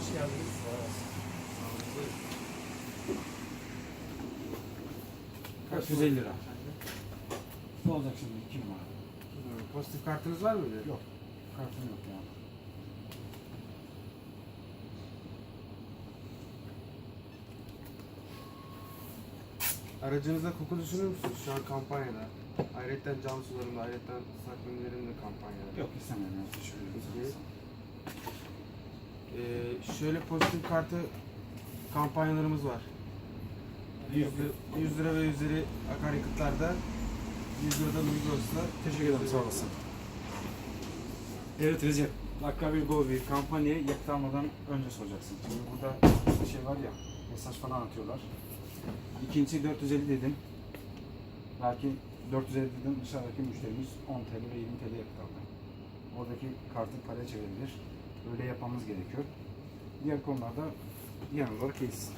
hoş geldiniz. Kaç? 150 lira. Ne olacak şimdi? Kim var? Pozitif kartınız var mıydı? Yok. Kartım yok yani. Aracınızda koku düşünür müsünüz? Şu an kampanyada. Ayrıca cam sularında, ayrıca de kampanyada. Yok ya. Teşekkür ederim. Ee, şöyle pozitif kartı kampanyalarımız var. 100 Yok. lira, 100 lira ve üzeri akaryakıtlarda 100 liradan Migros'ta Teşekkür ederim. Sağ olasın. Evet Recep. Dakika bir gol bir kampanyayı yakıt almadan önce soracaksın. Şimdi burada bir şey var ya, mesaj falan atıyorlar. İkincisi 450 dedim. Belki 450 dedim dışarıdaki müşterimiz 10 TL ve 20 TL yakıt. Oradaki kartı paraya çevrilir. Öyle yapmamız gerekiyor. Diğer konularda yanımızda değiliz.